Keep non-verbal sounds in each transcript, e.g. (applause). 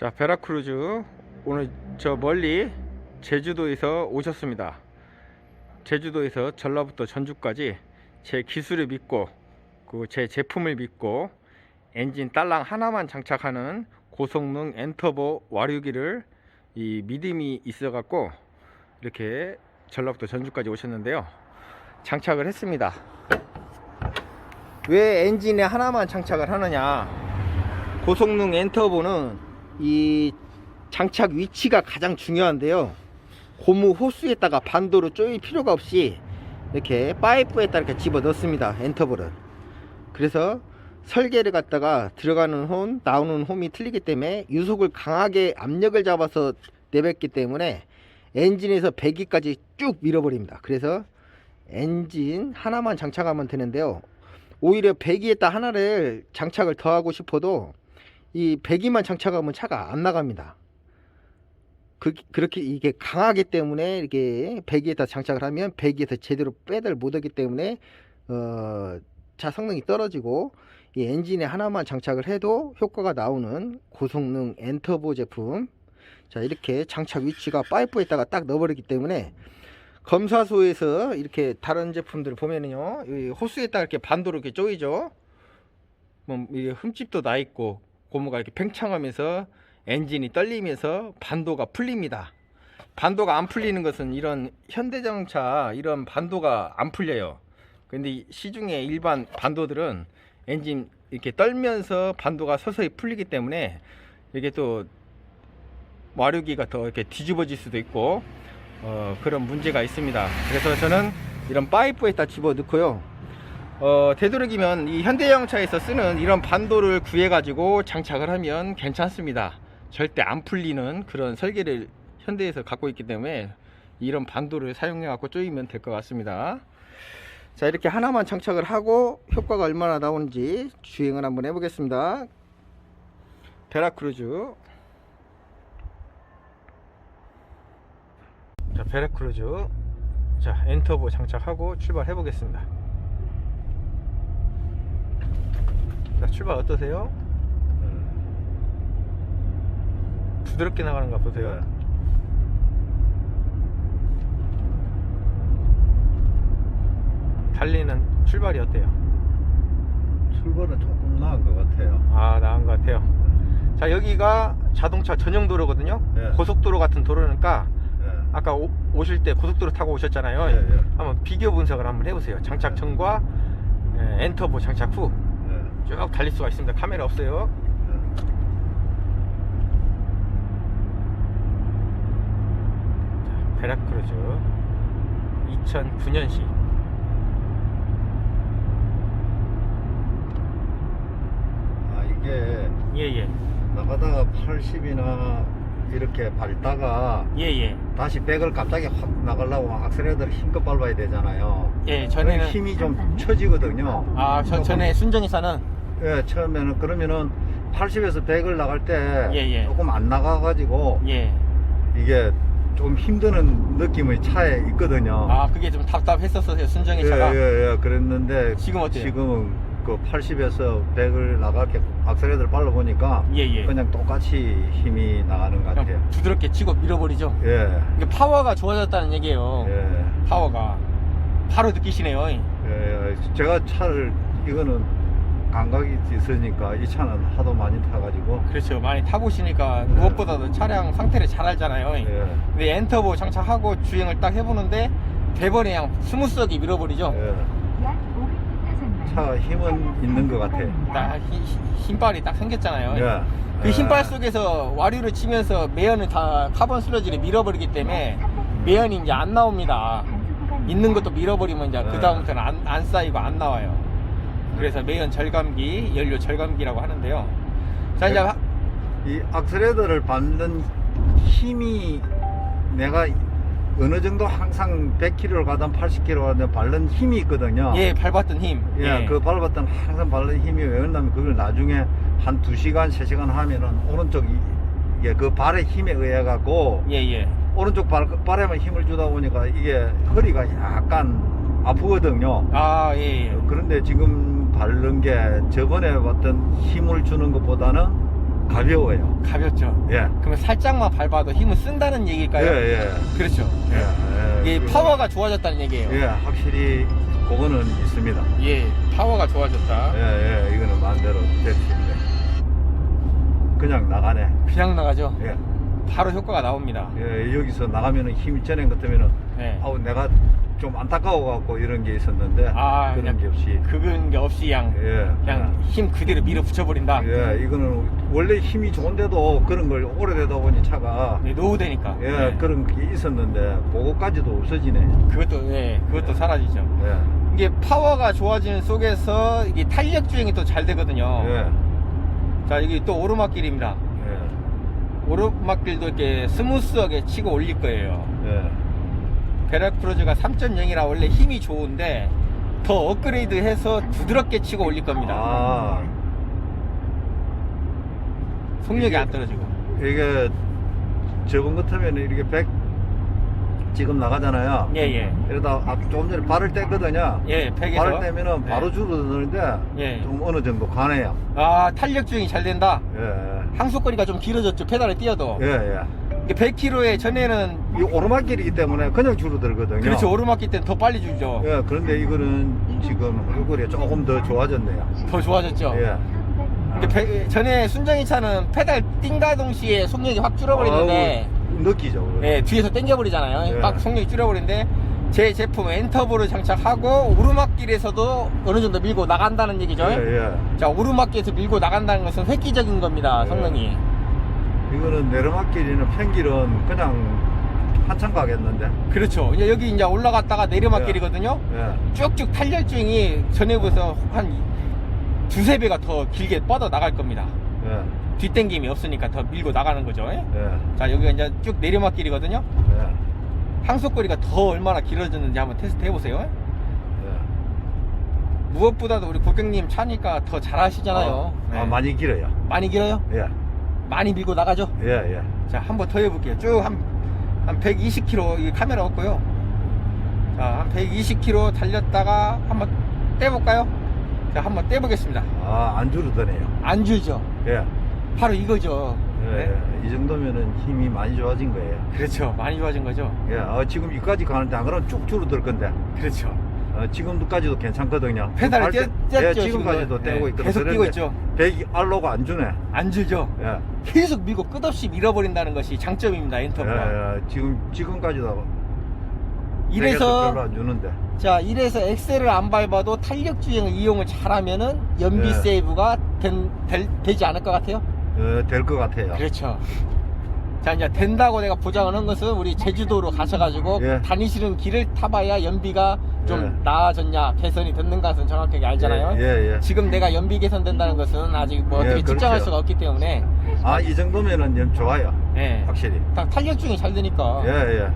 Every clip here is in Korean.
자, 베라크루즈 오늘 저 멀리 제주도에서 오셨습니다. 제주도에서 전라부터 전주까지 제 기술을 믿고 그 제 제품을 믿고 엔진 딸랑 하나만 장착하는 고성능 엔터보 와류기를 이 믿음이 있어 갖고 이렇게 전라부터 전주까지 오셨는데요. 장착을 했습니다. 왜 엔진에 하나만 장착을 하느냐? 고성능 엔터보는 이 장착 위치가 가장 중요한데요. 고무 호스에다가 반도로 조일 필요가 없이 이렇게 파이프에다 이렇게 집어 넣습니다. 엔터보를. 그래서 설계를 갖다가 들어가는 홈, 나오는 홈이 틀리기 때문에 유속을 강하게 압력을 잡아서 내뱉기 때문에 엔진에서 배기까지 쭉 밀어버립니다. 그래서 엔진 하나만 장착하면 되는데요. 오히려 배기에다 하나를 장착을 더 하고 싶어도 이 배기만 장착하면 차가 안 나갑니다. 그, 그렇게 이게 강하기 때문에 이게 배기에다 장착을 하면 배기에서 제대로 빼들 못하기 때문에 어, 차 성능이 떨어지고 이 엔진에 하나만 장착을 해도 효과가 나오는 고성능 엔터보 제품 자 이렇게 장착 위치가 파이프에다가 딱 넣어버리기 때문에 검사소에서 이렇게 다른 제품들 보면은요 이 호스에다가 이렇게 반도로 이렇게 조이죠 뭐 이게 흠집도 나 있고 고무가 이렇게 팽창하면서 엔진이 떨리면서 반도가 풀립니다. 반도가 안 풀리는 것은 이런 현대자동차 이런 반도가 안 풀려요. 근데 이 시중에 일반 반도들은 엔진 이렇게 떨면서 반도가 서서히 풀리기 때문에 이게 또 와류기가 더 이렇게 뒤집어질 수도 있고 어, 그런 문제가 있습니다. 그래서 저는 이런 파이프에다 집어 넣고요. 어, 되도록이면 이 현대자동차에서 쓰는 이런 반도를 구해가지고 장착을 하면 괜찮습니다. 절대 안 풀리는 그런 설계를 현대에서 갖고 있기 때문에 이런 반도를 사용해갖고 조이면 될 것 같습니다. 자, 이렇게 하나만 장착을 하고 효과가 얼마나 나오는지 주행을 한번 해보겠습니다. 베라크루즈. 자, 베라크루즈. 자, 엔터보 장착하고 출발해 보겠습니다. 자, 출발 어떠세요? 부드럽게 나가는 거 보세요. 달리는 출발이 어때요? 출발은 조금 나은 것 같아요. 아, 나은 것 같아요. 자, 여기가 자동차 전용 도로거든요. 네. 고속도로 같은 도로니까 예. 아까 오, 오실 때 고속도로 타고 오셨잖아요. 예, 예. 한번 비교 분석을 한번 해보세요. 장착 전과 예, 엔터보 장착 후 쭉 예. 달릴 수가 있습니다. 카메라 없어요. 예. 베라크루즈 2009년식 아 이게 예예 나가다가 80이나 이렇게 밟다가 예예 다시 백을 갑자기 확 나가려고 악셀레이터를 힘껏 밟아야 되잖아요. 예 전에는 힘이 좀 처지거든요. 아 저, 전에 순정이사는 예, 처음에는 그러면은 80에서 100을 나갈 때 예, 예. 조금 안 나가가지고 예 이게 좀 힘드는 느낌이 차에 있거든요. 아 그게 좀 답답했었어요 순정이차가 예, 예, 예. 그랬는데 지금 어때요? 지금은 그 80에서 100을 나갈게 악셀레이터를 밟아보니까 예 예 그냥 똑같이 힘이 나가는 것 같아요. 그냥 부드럽게 치고 밀어버리죠 예, 이게 파워가 좋아졌다는 얘기예요 예, 파워가 바로 느끼시네요 예. 제가 차를 이거는 감각이 있으니까 이 차는 하도 많이 타가지고 그렇죠 많이 타보시니까 무엇보다도 차량 상태를 잘 알잖아요 예, 근데 엔터보 장착하고 주행을 딱 해보는데 대번에 그냥 스무스하게 밀어버리죠 예. 차가 힘은 있는 것 같아요. 딱 힘- 힘- 힘빨이 딱 생겼잖아요 예. 그 예. 힘빨 속에서 와류를 치면서 매연을 다 카본 슬러지를 밀어버리기 때문에 매연이 이제 안 나옵니다 있는 것도 밀어버리면 이제 네. 그 다음부터는 안, 안 쌓이고 안 나와요 그래서 매연 절감기 연료 절감기라고 하는데요 자 이제 네. 하- 이 악셀레이터를 밟는 힘이 내가 어느 정도 항상 100km를 가든 80km 가든 밟는 힘이 있거든요. 예 밟았던 힘 예, 그 밟았던 항상 밟는 힘이 왜 그러냐면 그걸 나중에 한 2시간, 3시간 하면은 오른쪽 이- 이게 그 발의 힘에 의해 갖고 예 예 오른쪽 발, 발에만 힘을 주다 보니까 이게 허리가 약간 아프거든요. 아 예, 예. 그런데 지금 바른 게 저번에 봤던 힘을 주는 것보다는 가벼워요. 가볍죠. 예. 그러면 살짝만 밟아도 힘을 쓴다는 예, 얘기일까요? 예. 그렇죠. 예. 예. 이게 그리고- 파워가 좋아졌다는 얘기예요. 예, 확실히 그거는 있습니다. 예, 파워가 좋아졌다. 예, 예. 이거는 마음대로 있네. 그냥 나가네. 그냥 나가죠. 예. 바로 효과가 나옵니다. 예, 여기서 나가면은 힘이 전에 같으면은 네. 아우 내가 좀 안타까워 갖고 이런 게 있었는데 아, 그런 게 없이 그건 게 없이 그냥 예. 그냥 힘 그대로 밀어 붙여버린다. 예, 이거는 원래 힘이 좋은데도 그런 걸 오래되다 보니 차가 네, 노후되니까. 예, 네. 그런 게 있었는데 그거까지도 없어지네. 그것도 예, 그것도 사라지죠. 예. 이게 파워가 좋아지는 속에서 이게 탄력 주행이 또 잘 되거든요. 예. 자, 여기 또 오르막길입니다. 예. 오르막길도 이렇게 스무스하게 치고 올릴 거예요. 예. 베라크루즈가 3.0이라 원래 힘이 좋은데 더 업그레이드해서 부드럽게 치고 올릴 겁니다. 아, 속력이 안 떨어지고. 이게 저번 같으면 이렇게 100 지금 나가잖아요. 예, 예. 이러다 아, 조금 전에 발을 뗐거든요. 예, 100에서. 발을 떼면은 바로 네. 줄어드는데 예. 좀 어느 정도 가네요. 아, 탄력 주행이 잘 된다. 예. 항속거리가 좀 길어졌죠. 페달을 띄어도. 예, 예. 100km에 전에는 이 오르막길이기 때문에 그냥 줄어들거든요. 그렇죠. 오르막길 때는 더 빨리 주죠. 예, 그런데 이거는 지금 얼굴이 조금 더 좋아졌네요. 더 좋아졌죠. 예. 근데 배- 전에 순정이 차는 페달 띵가 동시에 속력이 확 줄어버리는데 아우, 느끼죠. 그거. 예, 뒤에서 당겨버리잖아요. 예. 막 속력이 줄어버리는데 제 제품 엔터보를 장착하고 오르막길에서도 어느 정도 밀고 나간다는 얘기죠. 예, 예. 자 오르막길에서 밀고 나간다는 것은 획기적인 겁니다. 예. 성능이. 이거는 내리막길이는 평길은 그냥 한참 가겠는데. 그렇죠. 이제 여기 이제 올라갔다가 내리막길이거든요. 예. 쭉쭉 탄력주행이 전에 비해서 한 두세 배가 더 길게 뻗어 나갈 겁니다. 예. 뒷땡김이 없으니까 더 밀고 나가는 거죠. 예? 예. 자 여기가 이제 쭉 내리막길이거든요. 예. 항속거리가 더 얼마나 길어졌는지 한번 테스트 해보세요. 예. 무엇보다도 우리 고객님 차니까 더 잘하시잖아요. 아, 네. 아, 많이 길어요. 많이 길어요? 예. 많이 밀고 나가죠? 예, 예. 자, 한 번 더 해볼게요. 쭉 한, 한 120km, 이 카메라 없고요. 자, 한 120km 달렸다가 한번 떼볼까요? 자, 한번 떼보겠습니다. 아, 안 줄어드네요. 안 줄죠? 예. 바로 이거죠. 예. 네? 이 정도면은 힘이 많이 좋아진 거예요. 그렇죠. 많이 좋아진 거죠? 예. 어, 지금 여기까지 가는데 안 그러면 쭉 줄어들 건데. 그렇죠. 어, 지금까지도 괜찮거든요. 페달을 할 때- 떼- 예, 뗐죠, 지금까지도 지금은. 떼고 예, 있거든요. 계속 뛰고 있죠. 백이 알로가 안 주네. 안 줄죠? 예. 계속 밀고 끝없이 밀어버린다는 것이 장점입니다, 예, 엔터가. 예. 지금 지금까지도 이래서 별로 안 주는데. 자 이래서 엑셀을 안 밟아도 탄력 주행을 이용을 잘하면은 연비 네. 세이브가 된, 될- 되지 않을 것 같아요. 어, 될것 같아요. 그렇죠. 자 이제 된다고 내가 보장을 한 것은 우리 제주도로 가셔가지고 예. 다니시는 길을 타봐야 연비가 좀 예. 나아졌냐 개선이 됐는가는 정확하게 알잖아요. 예, 예, 예. 지금 내가 연비 개선된다는 것은 아직 뭐 예, 어떻게 측정할 그렇죠. 수가 없기 때문에 아, 이 정도면은 좀 좋아요. 예. 확실히. 딱 탄력 주행이 잘 되니까. 예, 예. 네?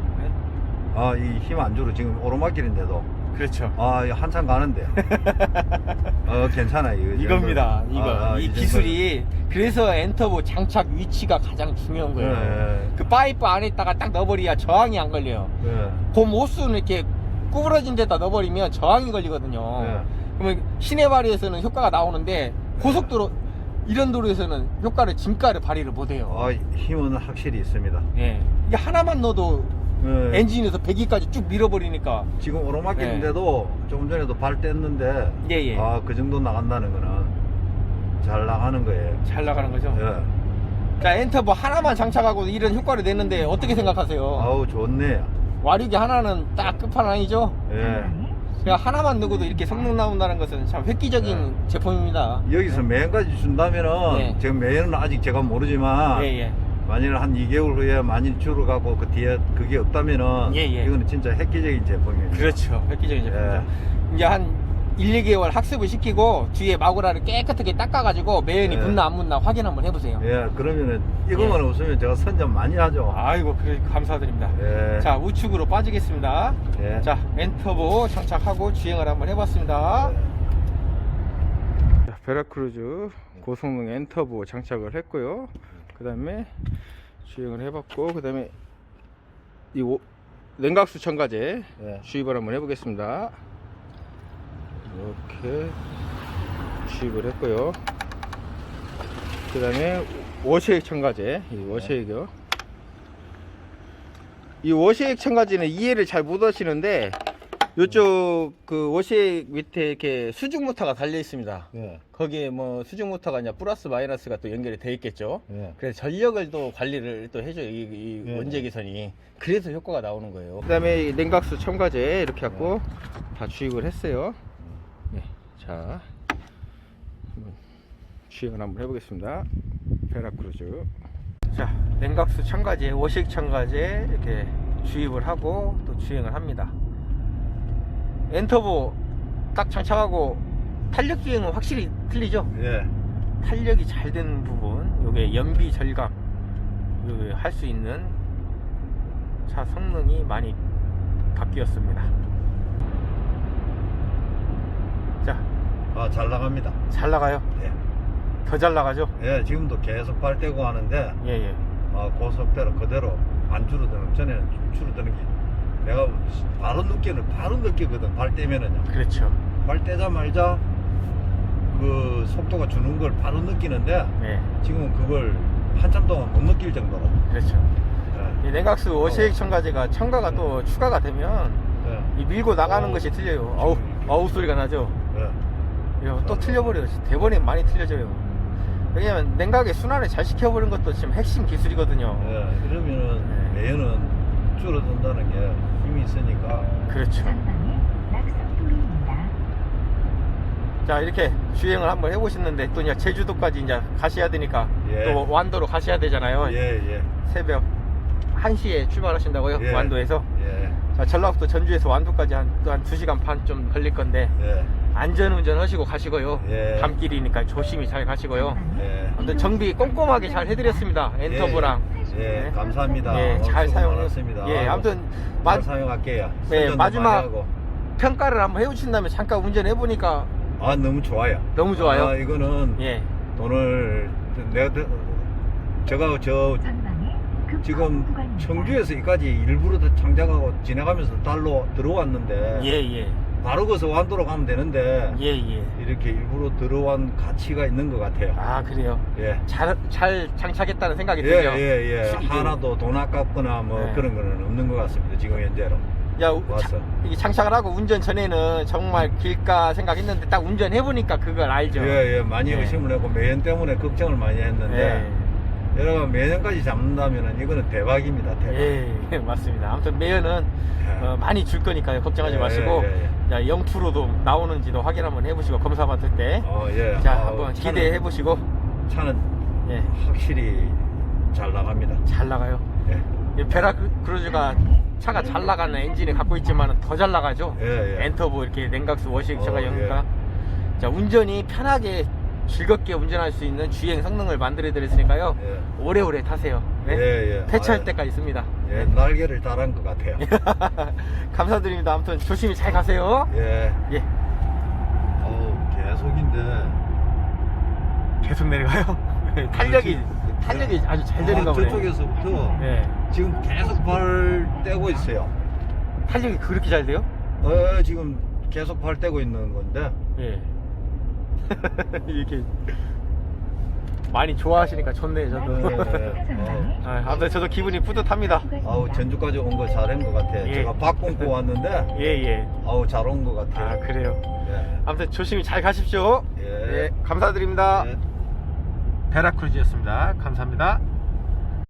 아, 이 힘 안 주로 지금 오르막길인데도. 그렇죠. 아, 이거 한참 가는데. (laughs) 어, 괜찮아요. 이거 이겁니다. 정도는. 이거 아, 아, 이. 기술이 그래서 엔터보 장착 위치가 가장 중요한 예, 거예요. 예. 그 파이프 안에다가 딱 넣어버려야 저항이 안 걸려요. 예. 곰 호수는 이렇게 구부러진 데다 넣어버리면 저항이 걸리거든요. 예. 그러면 시내발이에서는 효과가 나오는데 고속도로 이런 도로에서는 효과를 진가를 발휘를 못해요. 아, 힘은 확실히 있습니다. 예. 이게 하나만 넣어도 예. 엔진에서 배기까지 쭉 밀어버리니까 지금 오르막길인데도 조금 전에도 발 뗐는데 예, 예. 아, 그 정도 나간다는 거는 잘 나가는 거예요. 잘 나가는 거죠. 예. 자 엔터보 하나만 장착하고 이런 효과를 냈는데 어떻게 생각하세요? 아우, 좋네요. 와류기 하나는 딱 끝판왕이죠. 예. 그냥 하나만 넣어도 이렇게 성능 나온다는 것은 참 획기적인 네. 제품입니다. 여기서 매연까지 준다면은 네. 지금 매연은 아직 제가 모르지만 예, 예. 만일 한 2개월 후에 많이 줄어가고 그 뒤에 그게 없다면은 예, 예. 이거는 진짜 획기적인 제품이에요. 그렇죠. 획기적인 제품이죠. 예. 이제 한 1, 2개월 학습을 시키고 뒤에 마구라를 깨끗하게 닦아가지고 매연이 예. 묻나 안 묻나 확인 한번 해보세요. 예, 그러면은 이것만 예. 없으면 제가 선전 많이 하죠. 아이고 그래, 감사드립니다. 예. 자 우측으로 빠지겠습니다. 예. 자 엔터보 장착하고 주행을 한번 해봤습니다. 예. 자, 베라크루즈 고성능 엔터보 장착을 했고요. 그 다음에 주행을 해봤고, 그 다음에 이 오- 냉각수 첨가제 예. 주입을 한번 해보겠습니다. 이렇게 주입을 했고요. 그 다음에 워시액 첨가제 이 워시액이요 이 워시액 첨가제는 이해를 잘 못 하시는데 요쪽 그 워시액 밑에 이렇게 수중 모터가 달려 있습니다 예. 거기에 뭐 수중 모터가 아니라 플러스 마이너스가 또 연결이 돼 있겠죠 예. 그래서 전력을 또 관리를 또 해줘요 이, 이 예. 원재기선이 그래서 효과가 나오는 거예요 그 다음에 냉각수 첨가제 이렇게 갖고 다 주입을 했어요 네, 자 한번 주행을 한번 해보겠습니다 베라크루즈 자 냉각수 첨가제 워식 첨가제 이렇게 주입을 하고 또 주행을 합니다 엔터보 딱 장착하고 탄력 주행은 확실히 틀리죠 예. 탄력이 잘 되는 부분, 요게 연비 절감, 요게 할 수 있는 차 성능이 많이 바뀌었습니다. 자, 아, 잘 나갑니다. 잘 나가요. 예. 더 잘 나가죠. 예, 지금도 계속 발대고 하는데 예, 예. 아, 고속대로 그대로 안 줄어드는 전에는 좀 줄어드는 게 내가 바로 느끼는 바로 느끼거든 발 떼면은요 그렇죠. 발 떼자마자 그 속도가 주는 걸 바로 느끼는데 네, 지금은 그걸 한참 동안 못 느낄 정도로 그렇죠. 예, 이 냉각수 오시액 첨가제가 첨가가 또 추가가 되면 예, 이 밀고 나가는 어, 것이 틀려요. 아우, 아우 소리가 나죠. 예. 이거 또 틀려버려요. 대본이 많이 틀려져요. 왜냐면 냉각의 순환을 잘 시켜버리는 것도 지금 핵심 기술이거든요. 예, 이러면은 네. 매연은 줄어든다는 게 힘이 있으니까 그렇죠. 낙석도로입니다. 자 이렇게 주행을 한번 해보셨는데 또 이제 제주도까지 이제 가셔야 되니까 예. 또 완도로 가셔야 되잖아요. 예, 예, 새벽 1시에 출발하신다고요? 예. 완도에서. 예, 자 전라북도 전주에서 완도까지 한 또한 2시간 반 좀 걸릴 건데 예, 안전운전 하시고 가시고요. 예. 밤길이니까 조심히 잘 가시고요. 예. 아무튼 정비 꼼꼼하게 잘 해드렸습니다. 엔터브랑. 예, 네. 감사합니다. 예, 잘 수고 사용. 많았습니다. 예, 아무튼 잘 마, 사용할게요. 네, 운전도 마지막-. 평가를 한번 해주신다면 잠깐 운전해 보니까 아 너무 좋아요. 너무 좋아요. 아, 이거는 예, 돈을 내가 드- 제가 저 지금. 청주에서 여기까지 일부러 더 창작하고 지나가면서 달로 들어왔는데 예, 예, 바로 거기서 완도로 가면 되는데 예, 예. 이렇게 일부러 들어온 가치가 있는 것 같아요. 아, 그래요. 예. 잘, 잘 장착했다는 생각이 예, 들죠. 예, 예. 하나도 돈 아깝거나 뭐 네. 그런 거는 없는 것 같습니다. 지금 현재로. 야, 우- 왔어. 자- 이게 장착을 하고 운전 전에는 정말 길까 생각했는데 딱 운전해보니까 그걸 알죠. 예, 예. 많이 예. 의심을 했고 매연 때문에 걱정을 많이 했는데 여러분 매연까지 잡는다면 이거는 대박입니다. 대박. 예, 예, 맞습니다. 아무튼 매연은 예. 어, 많이 줄 거니까요. 걱정하지 예, 마시고 예, 예. 자, 0%도 나오는지도 확인 한번 해보시고 검사 받을 때. 어, 예. 자, 아, 한번 차는- 기대해 보시고 차는 예, 확실히 잘 나갑니다. 잘 나가요. 예. 이 베라 크루즈가 차가 잘 나가는 엔진을 갖고 있지만 더 잘 나가죠. 예, 예. 엔터보 이렇게 냉각수 워싱 차가 어, 연가. 자 운전이 편하게 즐겁게 운전할 수 있는 주행 성능을 만들어 드렸으니까요. 예. 오래오래 타세요. 네? 예, 예. 폐차할 아유, 때까지 있습니다. 예, 날개를 달한 것 같아요. (laughs) 감사드립니다. 아무튼 조심히 잘 가세요. 예. 예, 어우, 계속인데. 계속 내려가요. 탄력이 탄력이 아주 잘 되는가 아, 보네. 저쪽에서부터 예, 지금 계속 발 떼고 있어요. 탄력이 그렇게 잘 돼요? 어, 지금 계속 발 떼고 있는 건데. 예. (laughs) 이렇게 많이 좋아하시니까 좋네요, 저도. 예, 예. 어. 아, 아무튼 저도 기분이 뿌듯합니다. 아우, 전주까지 온 거 잘한 것 같아. 예. 제가 박 끊고 왔는데, 예, 예. 아우, 잘 온것 아, 같아요. 그래요. 예. 아무튼 조심히 잘 가십시오. 예. 예, 감사드립니다. 예. 베라크루즈였습니다. 감사합니다.